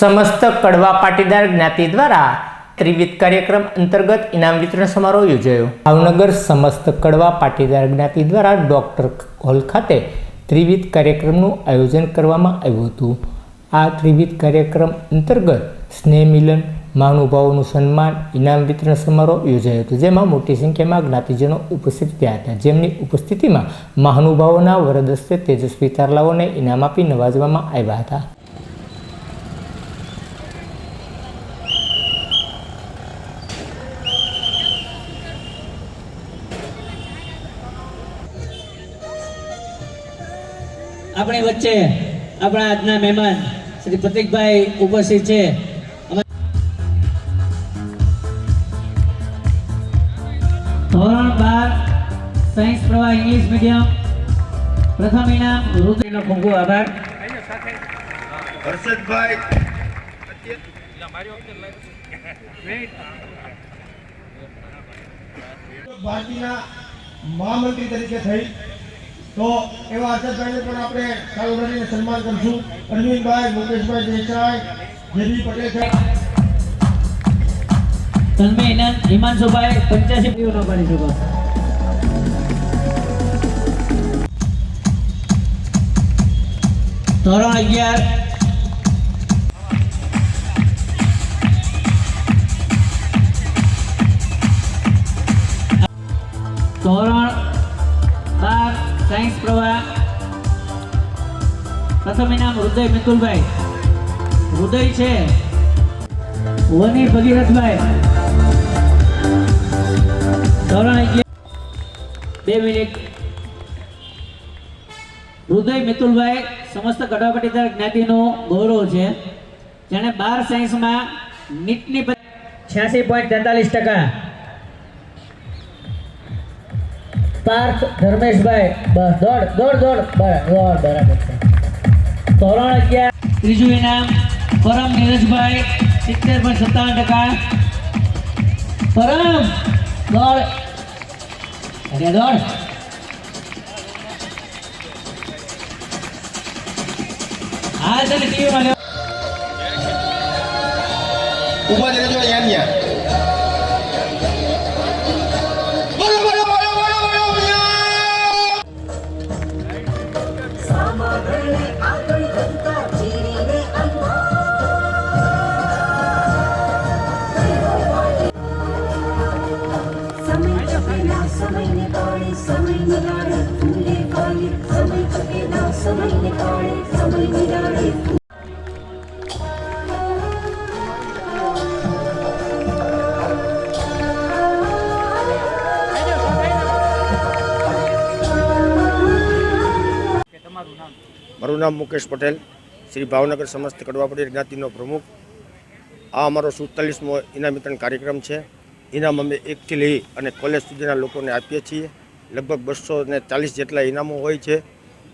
સમસ્ત કડવા પાટીદાર જ્ઞાતિ દ્વારા ત્રિવિધ કાર્યક્રમ અંતર્ગત ઇનામ વિતરણ સમારોહ યોજાયો. ભાવનગર સમસ્ત કડવા પાટીદાર જ્ઞાતિ દ્વારા ડોક્ટર હોલ ખાતે ત્રિવિધ કાર્યક્રમનું આયોજન કરવામાં આવ્યું હતું. આ ત્રિવિધ કાર્યક્રમ અંતર્ગત સ્નેહ મિલન, મહાનુભાવોનું સન્માન, ઇનામ વિતરણ સમારોહ યોજાયો હતો, જેમાં મોટી સંખ્યામાં જ્ઞાતિજનો ઉપસ્થિત થયા હતા. જેમની ઉપસ્થિતિમાં મહાનુભાવોના વરદસ્તે તેજસ્વી તારલાઓને ઇનામ આપી નવાજવામાં આવ્યા હતા. આપણી વચ્ચે આપણા આજના મહેમાન શ્રી પ્રતિકભાઈ ઉપસ્થિત છે. ધોરણ બાર સાયન્સ પ્રવાહ ઇંગ્લિશ મીડિયમ પ્રથમ ઇનામ રુદ્રનો ખૂબ ખૂબ આભાર. હર્ષદભાઈ. ભારતીય મહામંત્રી તરીકે થઈ. તો એવા આચાર્યભાઈને પણ આપણે ચાલુ કરીને સન્માન કરશું. અરવિંદભાઈ, મુકેશભાઈ દેસાઈ, જેબી પટેલ સાહેબ. ધોરણ અગિયાર પ્રવાહ પ્રથમ ઇનામ હૃદય મિતુલભાઈ. હૃદય છે. વની ભગીરથભાઈ. ધોરણ બે મિનિટ. હૃદય મિતુલભાઈ સમસ્ત ગઢવાપટીદાર જ્ઞાતિનું ગૌરવ છે. જેણે બાર સાયન્સમાં નીટની છ્યાસી પોઈન્ટ તેતાલીસ ટકા. પાર્થ, ધર્મેશભાઈ, બસ, દોડ દોડ દોડ દોડ, બરાબર છે. ધોરણ અગિયાર, ત્રીજું ઇનામ, પરમ નીરજભાઈ સિત્તેર પોઈન્ટ સત્તાવન ટકા. પરમ, દોડ. અરે દોડ. હા તને ટીવીમાં લ્યો ઊભા રહેજો અહીંયા. મારું નામ મુકેશ પટેલ. શ્રી ભાવનગર સમસ્ત કડવાપડી જ્ઞાતિનો પ્રમુખ. આ અમારો સુડતાલીસમો ઇનામ વિતરણ કાર્યક્રમ છે. ઇનામ અમે એકથી લઈ અને કોલેજ સુધીના લોકોને આપીએ છીએ. લગભગ બસો ને ચાલીસ જેટલા ઇનામો હોય છે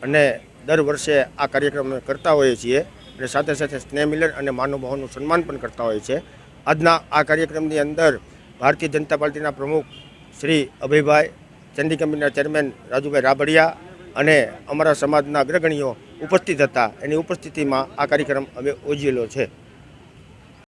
અને દર વર્ષે આ કાર્યક્રમ કરતા હોઈએ છીએ અને સાથે સાથે સ્નેહ મિલન અને મહાનુભાવોનું સન્માન પણ કરતા હોઈએ છીએ. આજના આ કાર્યક્રમની અંદર ભારતીય જનતા પાર્ટીના પ્રમુખ શ્રી અભયભાઈ ચંદી કંપનીના ચેરમેન રાજુભાઈ રાબડિયા અને અમારા સમાજના અગ્રગણીઓ ઉપસ્થિત હતા. એની ઉપસ્થિતિમાં આ કાર્યક્રમ અમે યોજેલો છે.